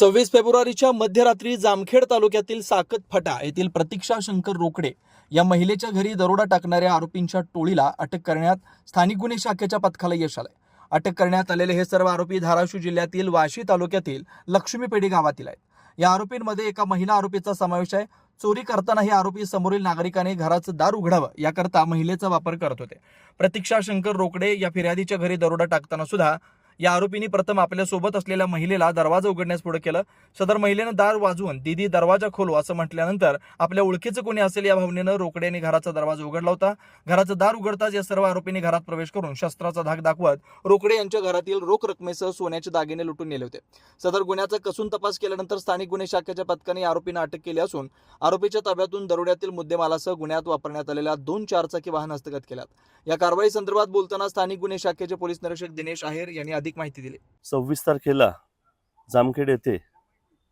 सव्वीस फेब्रुवारीच्या मध्यरात्री जामखेड तालुक्यातील साकत फटा येथील प्रतीक्षा शंकर रोकडे या महिलेच्या घरी दरोडा टाकणाऱ्या आरोपींच्या टोळीला अटक करण्यात स्थानिक गुन्हे शाखेच्या पथकाला यश आलंय. अटक करण्यात आलेले हे सर्व आरोपी धाराशिव जिल्ह्यातील वाशी तालुक्यातील लक्ष्मीपेढी गावातील आहेत. या आरोपींमध्ये एका महिला आरोपीचा समावेश आहे. चोरी करताना हे आरोपी समोरील नागरिकाने घराचं दार उघडावं याकरता महिलेचा वापर करत होते. प्रतीक्षा शंकर रोकडे या फिर्यादीच्या घरी दरोडा टाकताना सुद्धा या आरोपींनी प्रथम आपल्यासोबत असलेल्या महिलेला दरवाजा उघडण्यास पुढे केलं. सदर महिलेनं दार वाजवून दीदी दरवाजा खोलो असं म्हटल्यानंतर आपल्या ओळखीचं कोणी असेल या भावनेनं रोकड्याने घराचा दरवाजा उघडला होता. घराचं दार उघडताच या सर्व आरोपींनी घरात प्रवेश करून शस्त्राचा धाक दाखवत रोकडे यांच्या घरातील रोख रकमेसह सोन्याचे दागिने लुटून नेले होते. सदर गुन्ह्याचा कसून तपास केल्यानंतर स्थानिक गुन्हे शाखेच्या पथकाने आरोपींना अटक केली असून आरोपीच्या ताब्यातून दरोड्यातील मुद्देमालासह गुन्ह्यात वापरण्यात आलेल्या दोन चारचाकी वाहन हस्तगत केल्यात. या कारवाई संदर्भात बोलताना स्थानिक गुन्हे शाखेचे पोलीस निरीक्षक दिनेश आहेर यांनी अधिक माहिती दिली. सव्वीस तारखेला जामखेड येथे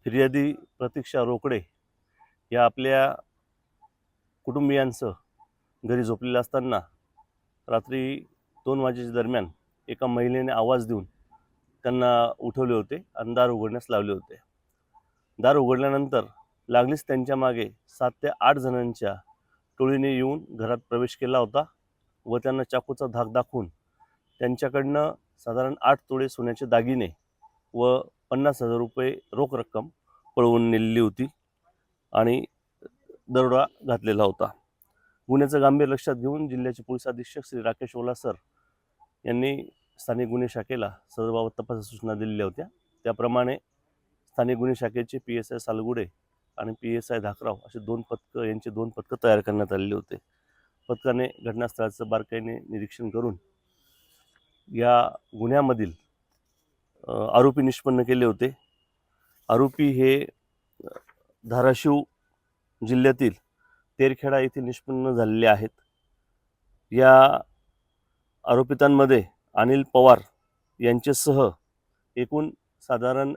फिर्यादी प्रतीक्षा रोकडे या आपल्या कुटुंबियांसह घरी झोपलेलं असताना रात्री दोन वाजेच्या दरम्यान एका महिलेने आवाज देऊन त्यांना उठवले होते आणि दार उघडण्यास लावले होते. दार उघडल्यानंतर लागलीच त्यांच्या मागे सात ते आठ जणांच्या टोळीने येऊन घरात प्रवेश केला होता. व त्यांना चाकूचा धाक दाखवून त्यांच्याकडनं साधारण आठ तोळे सोन्याचे दागिने व पन्नास हजार रुपये रोख रक्कम पळवून नेलेली होती आणि दरोडा घातलेला होता. गुन्ह्याचं गांभीर्य लक्षात घेऊन जिल्ह्याचे पोलीस अधीक्षक श्री राकेश ओला सर यांनी स्थानिक गुन्हे शाखेला सदरबाबत तपास सूचना दिलेल्या होत्या. त्याप्रमाणे स्थानिक गुन्हे शाखेचे पी एस आय सालगुडे आणि पी एस आय धाकराव असे दोन पथकं यांचे दोन पथकं तयार करण्यात आलेले होते. पथकाने घटनास्थळाचं बारकाईने निरीक्षण करून या गुन्ह्यामधील आरोपी निष्पन्न केले होते. आरोपी हे धाराशिव जिल्ह्यातील तेरखेडा येथील निष्पन्न झालेले आहेत. या आरोपितांमध्ये अनिल पवार यांच्यासह एकूण साधारण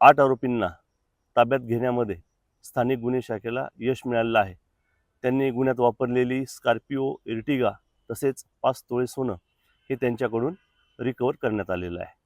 आठ आरोपींना ताब्यात घेण्यामध्ये स्थानिक गुन्हे शाखेला यश मिळालेलं आहे. त्यांनी गुन्ह्यात वापरलेली स्कॉर्पिओ इर्टिगा तसेच पाच तोळे सोनं हे त्यांच्याकडून रिकवर करण्यात आलेलं आहे.